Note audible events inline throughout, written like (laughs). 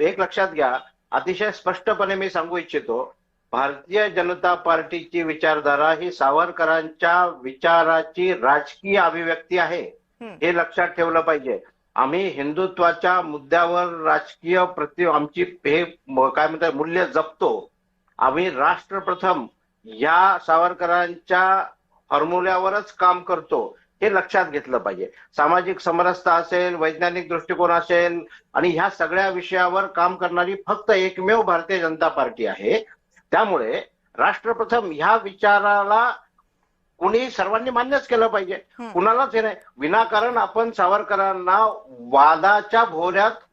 एक लक्षात घ्या. अतिशय स्पष्टपणे मी सांगू इच्छितो भारतीय जनता पार्टीची विचारधारा ही सावरकरांच्या विचाराची राजकीय अभिव्यक्ती आहे. हे लक्षात ठेवलं पाहिजे. आम्ही हिंदुत्वाच्या मुद्द्यावर राजकीय प्रति आमची हे काय म्हणतात मूल्य जपतो. आम्ही राष्ट्रप्रथम या सावरकरांच्या फॉर्म्युल्यावरच काम करतो. हे लक्षात घेतलं पाहिजे. सामाजिक समरसता असेल वैज्ञानिक दृष्टिकोन असेल आणि ह्या सगळ्या विषयावर काम करणारी फक्त एकमेव भारतीय जनता पार्टी आहे. त्यामुळे राष्ट्रप्रथम ह्या विचाराला कुणी सर्वांनी मान्यच केलं पाहिजे. कुणालाच हे नाही. विनाकारण आपण सावरकरांना वादाच्या पण-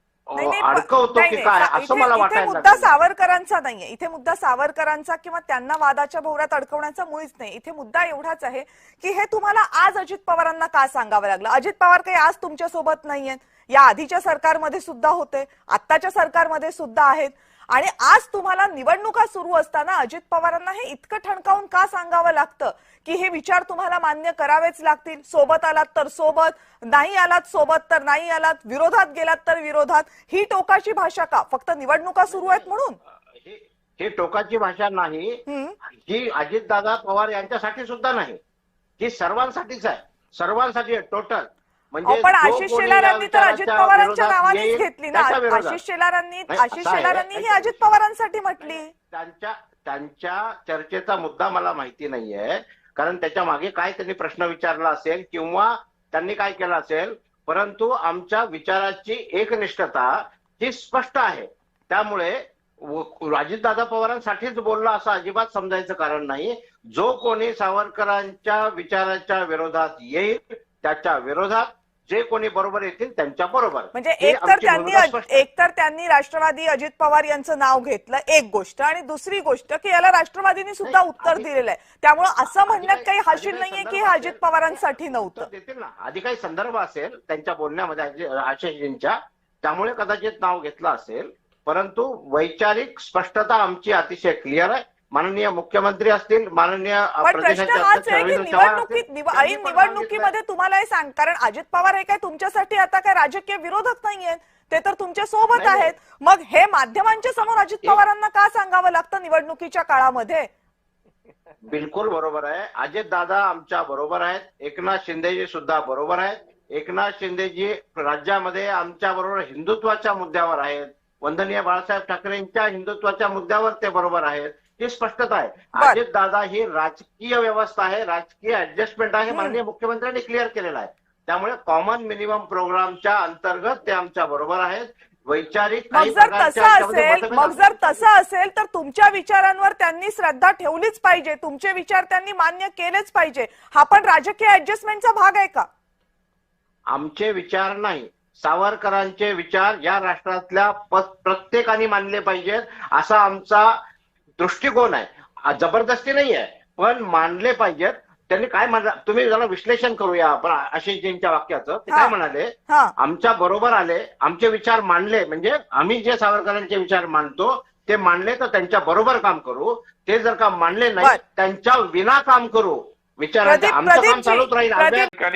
अडकवतो नाही, की काय? असं इथे- मला वाटायला मुद्दा. सावरकरांचा नाहीये. इथे मुद्दा सावरकरांचा किंवा त्यांना वादाच्या भोवऱ्यात अडकवण्याचा मुळीच नाही. इथे मुद्दा एवढाच आहे की हे तुम्हाला आज अजित पवारांना का सांगावं लागलं? अजित पवार काही आज तुमच्यासोबत नाहीयेत. या आधीच्या सरकारमध्ये सुद्धा होते आत्ताच्या सरकारमध्ये सुद्धा आहेत. आणि आज तुम्हाला निवडणुका सुरू असताना अजित पवारांना हे इतकं ठणकावून का सांगावं लागतं? की हे विचार तुम्हाला मान्य करावेच लागतील. सोबत आलात तर सोबत नाही आलात सोबत तर नाही आलात विरोधात गेलात तर विरोधात. ही टोकाची भाषा का? फक्त निवडणुका सुरू आहेत म्हणून? ही- टोकाची भाषा नाही. ही अजितदादा पवार यांच्यासाठी सुद्धा नाही. ही सर्वांसाठीच आहे. सर्वांसाठी टोटल पण जो आशिष शेलारांनी तर अजित पवारांच्या नावानेच घेतली ना. आशिष शेलारांनी आशिष. शेलारांनी ही अजित पवारांसाठी म्हटली. त्यांच्या त्यांच्या चर्चेचा मुद्दा मला माहिती नाहीये. कारण त्याच्यामागे काय त्यांनी प्रश्न विचारला असेल किंवा त्यांनी काय केलं असेल परंतु आमच्या विचाराची एकनिष्ठता ही स्पष्ट आहे. त्यामुळे अजितदादा पवारांसाठीच बोलला असं अजिबात समजायचं कारण नाही. जो कोणी सावरकरांच्या विचाराच्या विरोधात येईल त्याच्या विरोधात जे कोणी बरोबर येतील त्यांच्या बरोबर. म्हणजे एक तर आमची त्यांनी भूमिका स्पष्ट आहे. एक तर त्यांनी राष्ट्रवादी अजित पवार यांचं नाव घेतलं एक गोष्ट आणि दुसरी गोष्ट की याला राष्ट्रवादीने सुद्धा उत्तर दिलेलं आहे. त्यामुळे असं म्हणण्यात काही- हाशील नाहीये की हे अजित. पवारांसाठी नव्हतं. देतील ना. आधी काही संदर्भ असेल त्यांच्या बोलण्यामध्ये आशिषजींच्या त्यामुळे कदाचित नाव घेतलं असेल. परंतु वैचारिक स्पष्टता आमची अतिशय क्लिअर आहे. माननीय मुख्यमंत्री असतील माननीय निवडणुकीमध्ये तुम्हाला हे सांग कारण अजित पवार हे काय तुमच्यासाठी आता काय राजकीय विरोधक नाहीयेत. ते तर तुमच्यासोबत आहेत. मग हे माध्यमांच्या समोर अजित पवारांना का सांगावं लागतं निवडणुकीच्या काळामध्ये. बिलकुल बरोबर आहे. अजित दादा आमच्या बरोबर आहेत. एकनाथ शिंदेजी सुद्धा बरोबर आहेत. एकनाथ शिंदेजी राज्यामध्ये आमच्या बरोबर हिंदुत्वाच्या मुद्द्यावर आहेत. वंदनीय बाळासाहेब ठाकरेंच्या हिंदुत्वाच्या मुद्द्यावर ते बरोबर आहेत. ही स्पष्टता आहे. अजित दादा ही राजकीय व्यवस्था आहे राजकीय ऍडजस्टमेंट आहे. माननीय मुख्यमंत्र्यांनी क्लिअर केलेला आहे. त्यामुळे कॉमन मिनिमम प्रोग्रामच्या अंतर्गत ते आमच्या बरोबर आहेत. वैचारिक मग जर तसं असेल मग जर तसं असेल तर तुमच्या विचारांवर त्यांनी श्रद्धा ठेवलीच पाहिजे. तुमचे विचार त्यांनी मान्य केलेच पाहिजे. हा पण राजकीय ऍडजस्टमेंटचा भाग आहे का? आमचे विचार नाही. सावरकरांचे विचार या राष्ट्रातल्या प्रत्येकाने मानले पाहिजेत. असा आमचा दृष्टिकोन आहे. जबरदस्ती नाही आहे पण मानले पाहिजेत. त्यांनी काय म्हणलं तुम्ही जरा विश्लेषण करूया. आपण आशिषजींच्या वाक्याचं ते. काय म्हणाले? हा. आमच्या बरोबर आले आमचे विचार मानले म्हणजे आम्ही जे सावरकरांचे विचार मानतो ते मानले तर त्यांच्या बरोबर काम करू. ते जर का मानले नाही. त्यांच्या विना काम करू. विचारांचं प्रदीप- आमचं काम चालूच राहील.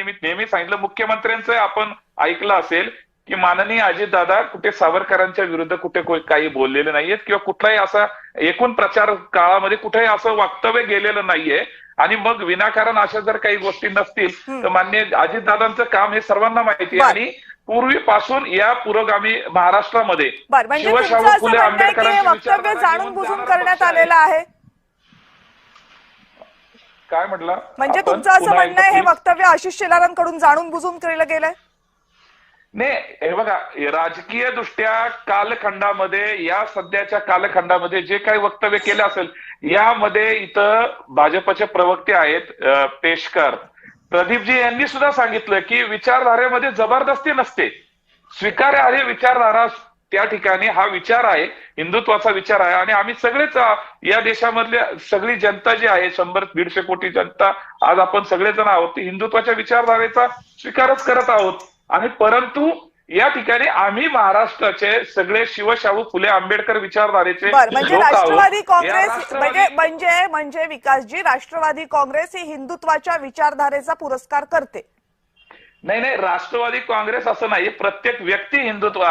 मी नेहमी सांगितलं मुख्यमंत्र्यांचं आपण ऐकलं असेल की माननीय अजितदादा कुठे सावरकरांच्या विरुद्ध कुठे काही बोललेले नाहीयेत किंवा कुठलाही असा एकूण प्रचार काळामध्ये कुठेही असं वक्तव्य गेलेलं नाहीये आणि मग विनाकारण अशा जर काही गोष्टी नसतील. तर मान्य अजितदादांचं काम हे सर्वांना माहिती. आहे आणि पूर्वीपासून या पुरोगामी महाराष्ट्रामध्ये म्हणजे शिवशाहू फुले आंबेडकरांची वक्तव्य जाणून बुजून करण्यात. आलेलं आहे काय म्हटलं म्हणजे तुमचं असं म्हणणं हे. वक्तव्य आशिष शेलारांकडून जाणून बुजून केलं गेलंय नाही हे बघा राजकीय दृष्ट्या कालखंडामध्ये या सध्याच्या कालखंडामध्ये जे काही वक्तव्य केलं असेल यामध्ये इथं भाजपचे प्रवक्ते आहेत पेशकर. प्रदीपजी यांनी सुद्धा सांगितलं की विचारधारेमध्ये जबरदस्ती नसते. स्वीकार्य विचारधारा त्या ठिकाणी हा विचार आहे हिंदुत्वाचा विचार आहे. आणि आम्ही सगळेच या देशामधल्या सगळी जनता जी आहे शंभर दीडशे कोटी जनता आज आपण सगळेजण आहोत हिंदुत्वाच्या विचारधारेचा स्वीकारच करत आहोत. आणि परंतु या ठिकाणी आम्ही महाराष्ट्राचे सगळे शिवशाहू फुले आंबेडकर विचारधारेचे म्हणजे. राष्ट्रवादी काँग्रेस म्हणजे म्हणजे म्हणजे विकासजी राष्ट्रवादी काँग्रेस ही हिंदुत्वाच्या विचारधारेचा पुरस्कार करते नाही नाही राष्ट्रवादी काँग्रेस असं नाही प्रत्येक व्यक्ती हिंदुत्व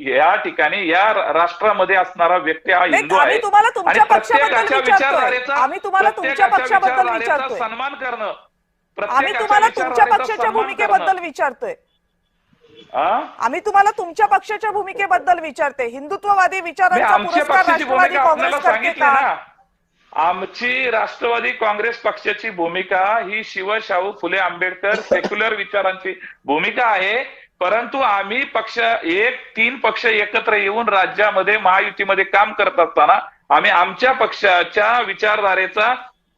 या ठिकाणी या राष्ट्रामध्ये असणारा व्यक्ती हा हिंदू आम्ही आहे तुम्हाला तुमच्या पक्षाबद्दल. विचारधारेचा आम्ही तुम्हाला तुमच्या पक्षाबद्दल विचारतोय. सन्मान करणं आम्ही तुम्हाला तुमच्या पक्षाच्या भूमिकेबद्दल. विचारतोय? आम्ही तुम्हाला तुमच्या पक्षाच्या भूमिकेबद्दल विचारते. हिंदुत्ववादी विचारांचा पुरस्कार राष्ट्रवादी भूमिका काँग्रेस करते का? आमची राष्ट्रवादी काँग्रेस पक्षाची भूमिका ही शिव शाहू फुले आंबेडकर (laughs) सेक्युलर विचारांची भूमिका आहे. परंतु आम्ही पक्ष एक तीन पक्ष एकत्र येऊन राज्यामध्ये महायुतीमध्ये काम करत असताना आम्ही आमच्या पक्षाच्या विचारधारेचा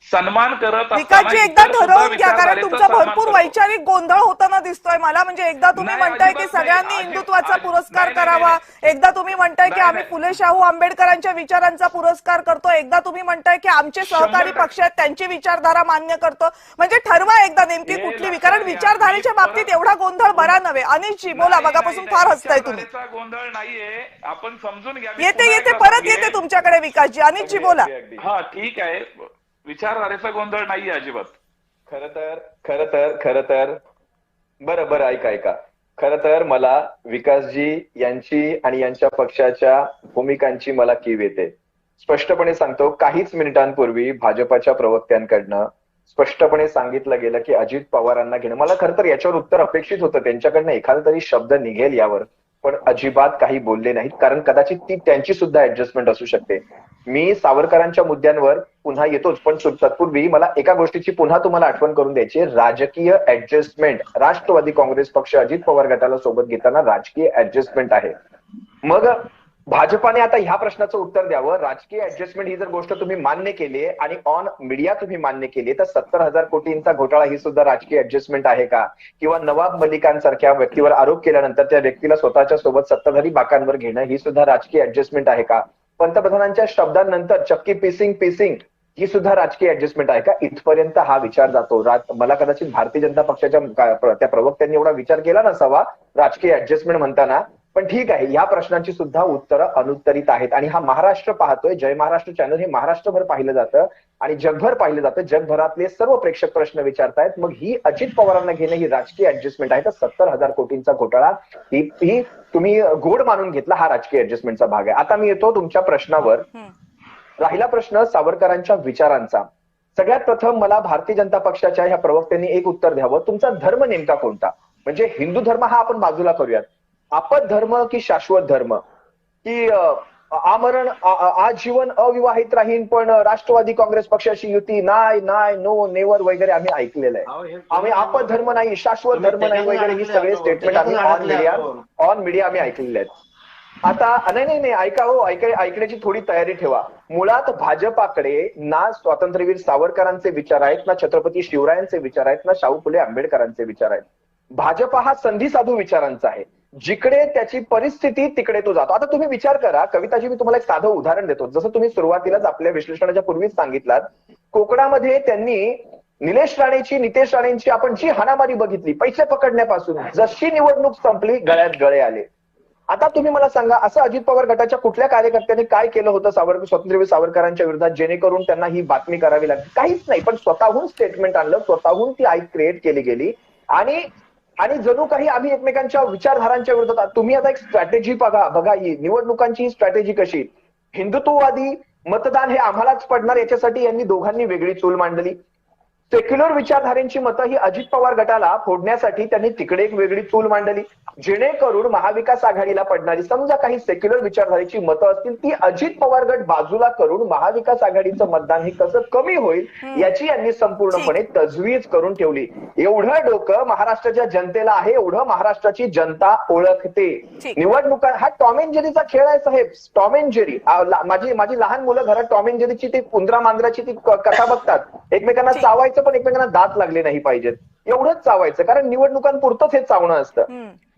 सन्मान करत विकासजी एकदा ठरवून घ्या कारण तुमचा भरपूर. वैचारिक गोंधळ होताना दिसतोय मला म्हणजे एकदा तुम्ही म्हणताय की. सगळ्यांनी हिंदुत्वाचा पुरस्कार करावा. एकदा तुम्ही म्हणताय की आम्ही. फुले शाहू आंबेडकरांच्या विचारांचा पुरस्कार करतो एकदा तुम्ही म्हणताय की आमचे सहकारी. पक्ष आहेत त्यांची विचारधारा मान्य करतो म्हणजे ठरवा एकदा नेमकी कुठली कारण. विचारधारेच्या बाबतीत एवढा गोंधळ बरा नव्हे अनिलजी बोला नाही, फार हसताय तुम्ही गोंधळ नाहीये आपण समजून घ्या येते येते परत. येते तुमच्याकडे विकासजी अनिलजी बोला हा ठीक आहे विचारधारेचा गोंधळ नाहीये अजिबात. खर तर खर तर खर तर. बरं बरं ऐका ऐका. खर तर मला विकासजी यांची आणि यांच्या पक्षाच्या भूमिकांची मला कीव येते. स्पष्टपणे सांगतो काहीच मिनिटांपूर्वी भाजपाच्या प्रवक्त्यांकडनं स्पष्टपणे सांगितलं गेलं की अजित पवारांना घेणं. मला खरं तर याच्यावर उत्तर अपेक्षित होतं. त्यांच्याकडनं एखादा तरी शब्द निघेल यावर. पण अजिबात काही बोलले नाहीत. कारण कदाचित ती त्यांची सुद्धा ऍडजस्टमेंट असू शकते. मी सावरकरांच्या मुद्द्यांवर पुन्हा येतोच पण तत्पूर्वी मला एका गोष्टीची पुन्हा तुम्हाला आठवण करून द्यायची राजकीय ऍडजस्टमेंट राष्ट्रवादी काँग्रेस पक्ष अजित पवार गटाला सोबत घेताना राजकीय ऍडजस्टमेंट आहे. मग भाजपाने आता ह्या प्रश्नाचं उत्तर द्यावं. राजकीय ऍडजस्टमेंट ही जर गोष्ट तुम्ही मान्य केली आणि ऑन मीडिया तुम्ही मान्य केली तर सत्तर हजार कोटींचा घोटाळा ही सुद्धा राजकीय ऍडजस्टमेंट आहे का? किंवा नवाब मलिकांसारख्या व्यक्तीवर आरोप केल्यानंतर त्या व्यक्तीला स्वतःच्या सोबत सत्ताधारी बाकांवर घेणं ही सुद्धा राजकीय ऍडजस्टमेंट आहे का? पंतप्रधानांच्या शब्दांनंतर चक्की पिसिंग पिसिंग ही सुद्धा राजकीय ऍडजस्टमेंट आहे का? इथपर्यंत हा विचार जातो. मला कदाचित भारतीय जनता पक्षाच्या त्या प्रवक्त्यांनी एवढा विचार केला नसावा राजकीय ऍडजस्टमेंट म्हणताना. पण ठीक आहे या प्रश्नांची सुद्धा उत्तरं अनुत्तरित आहेत. आणि हा महाराष्ट्र पाहतोय जय महाराष्ट्र चॅनल हे महाराष्ट्रभर पाहिलं जातं आणि जगभर पाहिलं जातं. जगभरातले सर्व प्रेक्षक प्रश्न विचारतायत. मग ही अजित पवारांना घेणं ही राजकीय ऍडजस्टमेंट आहे. तर सत्तर हजार कोटींचा घोटाळा ही ही तुम्ही गोड मानून घेतला हा राजकीय ऍडजस्टमेंटचा भाग आहे. आता मी येतो तुमच्या प्रश्नावर. राहिला प्रश्न सावरकरांच्या विचारांचा. सगळ्यात प्रथम मला भारतीय जनता पक्षाच्या ह्या प्रवक्त्यांनी एक उत्तर द्यावं. तुमचा धर्म नेमका कोणता? म्हणजे हिंदू धर्म हा आपण बाजूला करूयात. आपत धर्म की शाश्वत धर्म? की आमरण आजीवन अविवाहित राहीन पण राष्ट्रवादी काँग्रेस पक्षाची युती नाही नाही नो नेवर वगैरे आम्ही ऐकलेलं आहे. आम्ही आपत धर्म नाही शाश्वत धर्म नाही वगैरे ही सगळे. स्टेटमेंट आम्ही ऑन मीडिया. ऑन मीडिया आम्ही ऐकलेले आहेत. आता नाही नाही नाही ऐका हो ऐक ऐकण्याची थोडी तयारी ठेवा. मुळात भाजपाकडे ना स्वातंत्र्यवीर सावरकरांचे विचार आहेत ना छत्रपती शिवरायांचे विचार आहेत ना शाहू फुले आंबेडकरांचे विचार आहेत. भाजपा हा संधी साधू विचारांचा आहे. जिकडे त्याची परिस्थिती तिकडे तो जातो. आता तुम्ही विचार करा कविताजी मी तुम्हाला एक साधं उदाहरण देतो. जसं तुम्ही सुरुवातीलाच आपल्या विश्लेषणाच्या पूर्वीच सांगितलात कोकणामध्ये त्यांनी निलेश राणेची नितेश राणेंची आपण जी हाणामारी बघितली पैसे पकडण्यापासून जशी निवडणूक संपली गळ्यात गळे आले. आता तुम्ही मला सांगा असं अजित पवार गटाच्या कुठल्या कार्यकर्त्यांनी काय केलं होतं सावरकर स्वातंत्र्यवीर सावरकरांच्या विरोधात जेणेकरून त्यांना ही बातमी करावी लागली? काहीच नाही पण स्वतःहून स्टेटमेंट आणलं स्वतःहून ती आई क्रिएट केली गेली. आणि आणि जणू काही आम्ही एकमेकांच्या विचारधारांच्या विरोधात तुम्ही आता एक स्ट्रॅटेजी बघा बघा ही निवडणुकांची स्ट्रॅटेजी कशी? हिंदुत्ववादी मतदान हे आम्हालाच पडणार याच्यासाठी यांनी दोघांनी वेगळी चूल मांडली. सेक्युलर विचारधारेंची मतं ही अजित पवार गटाला फोडण्यासाठी त्यांनी तिकडे एक वेगळी चूल मांडली. जेणेकरून महाविकास आघाडीला पडणारी समजा काही सेक्युलर विचारधारेची मतं असतील ती अजित पवार गट बाजूला करून महाविकास आघाडीचं मतदान हे कसं कमी होईल याची यांनी संपूर्णपणे तजवीज करून ठेवली. एवढं डोकं महाराष्ट्राच्या जनतेला आहे एवढं महाराष्ट्राची जनता ओळखते. निवडणुका हा टॉम अँड जेरीचा खेळ आहे साहेब. Tom and Jerry. माझी माझी लहान मुलं घरात टॉम अँड जेरीची ती उंदरा मांजराची ती कथा बघतात. एकमेकांना ठीक. चावायचं पण एकमेकांना दात लागले नाही पाहिजेत. एवढंच चावायचं कारण निवडणुकांपुरतंच हे चावणं असतं.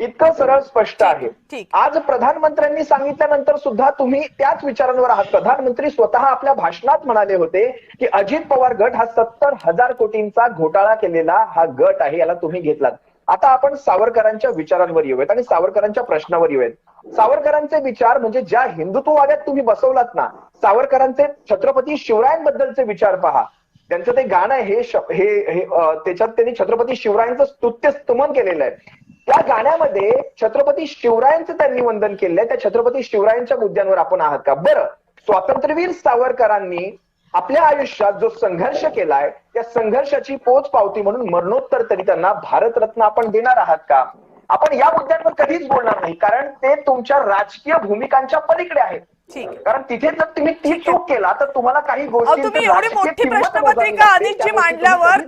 इतकं सरळ स्पष्ट आहे. आज प्रधानमंत्र्यांनी सांगितल्यानंतर सुद्धा तुम्ही त्याच विचारांवर आहात. प्रधानमंत्री स्वतः आपल्या भाषणात म्हणाले होते की अजित पवार गट हा सत्तर हजार कोटींचा घोटाळा केलेला हा गट आहे याला तुम्ही घेतलात. आता आपण सावरकरांच्या विचारांवर येऊयात आणि सावरकरांच्या प्रश्नावर येऊयात. सावरकरांचे विचार म्हणजे ज्या हिंदुत्ववाद्यात तुम्ही बसवलात ना सावरकरांचे छत्रपती शिवरायांबद्दलचे विचार पहा. त्यांचं ते गाणं हे हे त्याच्यात त्यांनी छत्रपती शिवरायांचं स्तुत्य स्तुमन केलेलं आहे. त्या गाण्यामध्ये छत्रपती शिवरायांचं त्यांनी वंदन केलेलं आहे. त्या छत्रपती शिवरायांच्या मुद्द्यांवर आपण आहात का? बरं. स्वातंत्र्यवीर सावरकरांनी आपल्या आयुष्यात जो संघर्ष केलाय त्या संघर्षाची पोच पावती म्हणून मरणोत्तर तरी त्यांना भारतरत्न आपण देणार आहात का? आपण या मुद्द्यांवर कधीच बोलणार नाही कारण ते तुमच्या राजकीय भूमिकांच्या पलीकडे आहेत. कारण तिथे जर तुम्ही ती चूक केला तर तुम्हाला काही गोष्टी तुम्ही एवढी मोठी प्रश्नपत्रिका अनिकची मांडल्यावर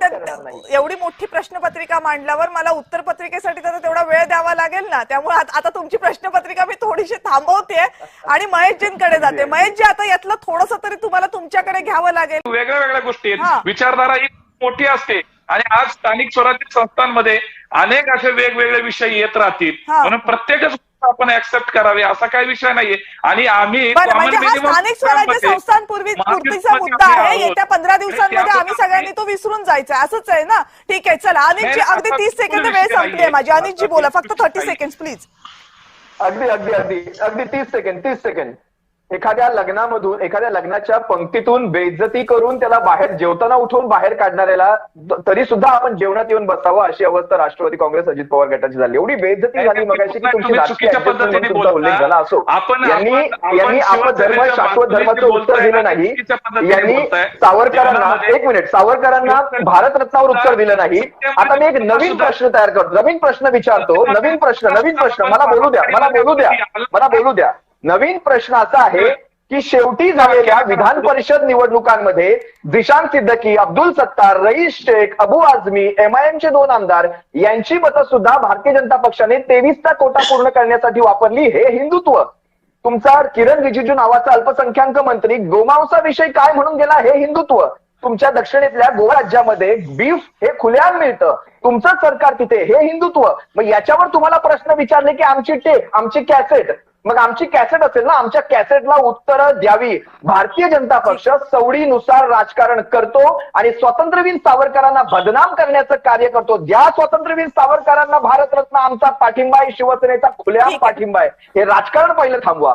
एवढी मोठी प्रश्नपत्रिका मांडल्यावर मला उत्तर पत्रिकेसाठी तर तेवढा वेळ द्यावा लागेल ना. त्यामुळे आत- तुमची प्रश्नपत्रिका मी थोडीशी थांबवते आणि महेशजींकडे जाते. महेशजी आता यातलं थोडस तरी तुम्हाला तुमच्याकडे घ्यावं लागेल. वेगळ्या वेगळ्या गोष्टी हा. आहेत विचारधारा ही मोठी असते. आणि आज स्थानिक स्वराज्य संस्थांमध्ये अनेक असे वेगवेगळे विषय येत राहतील. म्हणून प्रत्येकच आपण ऍक्सेप्ट करावी असा काही विषय नाहीये. आणि आम्ही म्हणजे स्थानिक स्वराज्य संस्थांपूर्वी मुद्दा आहे. येत्या पंधरा दिवसांमध्ये आम्ही सगळ्यांनी तो विसरून जायचा असंच आहे ना? ठीक आहे चला. अनिकजी अगदी तीस सेकंद वेळ संपली आहे. माझी. अनिकजी बोला. फक्त थर्टी. सेकंड प्लीज अगदी अगदी अगदी. अगदी तीस सेकंड तीस सेकंड एखाद्या लग्नामधून एखाद्या लग्नाच्या पंक्तीतून बेइज्जती करून त्याला बाहेर जेवताना उठवून बाहेर काढणाऱ्याला तरी सुद्धा आपण जेवणात येऊन बसावं अशी अवस्था राष्ट्रवादी काँग्रेस अजित पवार गटाची झाली. एवढी बेइज्जती झाली मगाशी की तुमची उल्लेख. झाला असो. यांनी यांनी आपण धर्म शाश्वत धर्माचं उत्तर दिलं नाही. यांनी. सावरकरांना एक मिनिट सावरकरांना भारतरत्नावर उत्तर दिलं नाही. आता मी एक नवीन प्रश्न तयार करतो. नवीन प्रश्न विचारतो. नवीन प्रश्न नवीन प्रश्न. मला बोलू द्या मला बोलू द्या. मला बोलू द्या. नवीन प्रश्न असा आहे की शेवटी झालेल्या विधान परिषद निवडणुकांमध्ये दिशांत सिद्दकी अब्दुल सत्तार रईस शेख अबू आझमी एमआयएमचे दोन आमदार यांची मतं सुद्धा भारतीय जनता पक्षाने तेवीसचा कोटा पूर्ण करण्यासाठी वापरली. हे हिंदुत्व. तुमचा किरण रिजिजू नावाचा अल्पसंख्याक मंत्री गोमांसाविषयी काय म्हणून गेला हे हिंदुत्व. तुमच्या दक्षिणेतल्या गोवा राज्यामध्ये बीफ हे खुलेआम मिळतं. तुमचं सरकार तिथे हे हिंदुत्व. मग याच्यावर तुम्हाला प्रश्न विचारले की आमची टेप आमची कॅसेट मग आमची कॅसेट असेल ना आमच्या कॅसेटला उत्तरं द्यावी. भारतीय जनता पक्ष सवडीनुसार राजकारण करतो आणि स्वातंत्र्यवीर सावरकरांना बदनाम करण्याचं कार्य करतो. ज्या स्वातंत्र्यवीर सावरकरांना भारतरत्न आमचा पाठिंबा आहे शिवसेनेचा आहे. पाठिंबा आहे. हे राजकारण पहिलं थांबवा.